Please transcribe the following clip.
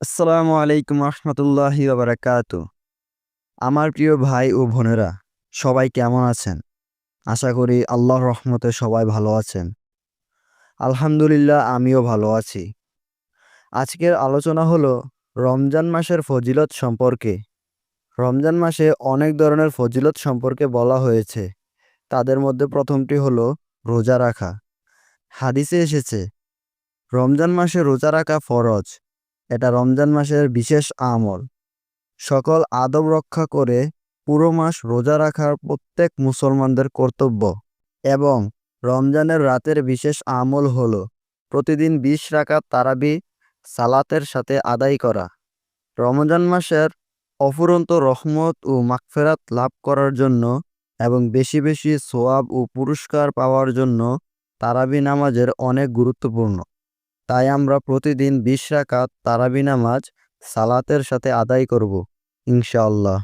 আসসালামু আলাইকুম রহমতুল্লাহি বারাকাত আমার প্রিয় ভাই ও বোনেরা, সবাই কেমন আছেন? আশা করি আল্লাহর রহমতে সবাই ভালো আছেন। আলহামদুলিল্লাহ, আমিও ভালো আছি। আজকের আলোচনা হলো রমজান মাসের ফজিলত সম্পর্কে। রমজান মাসে অনেক ধরনের ফজিলত সম্পর্কে বলা হয়েছে। তাদের মধ্যে প্রথমটি হলো রোজা রাখা। হাদিসে এসেছে, রমজান মাসে রোজা রাখা ফরজ। এটা রমজান মাসের বিশেষ আমল। সকল আদব রক্ষা করে পুরো মাস রোজা রাখার প্রত্যেক মুসলমানদের কর্তব্য এবং রমজানের রাতের বিশেষ আমল হল প্রতিদিন বিশ রাকাত তারাবি সালাতের সাথে আদায় করা। রমজান মাসের অফুরন্ত রহমত ও মাগফেরাত লাভ করার জন্য এবং বেশি বেশি সোয়াব ও পুরস্কার পাওয়ার জন্য তারাবি নামাজের অনেক গুরুত্বপূর্ণ। তাই আমরা প্রতিদিন বিশ রাকাত তারাবি নামাজ সালাতের সাথে আদায় করব ইনশাআল্লাহ।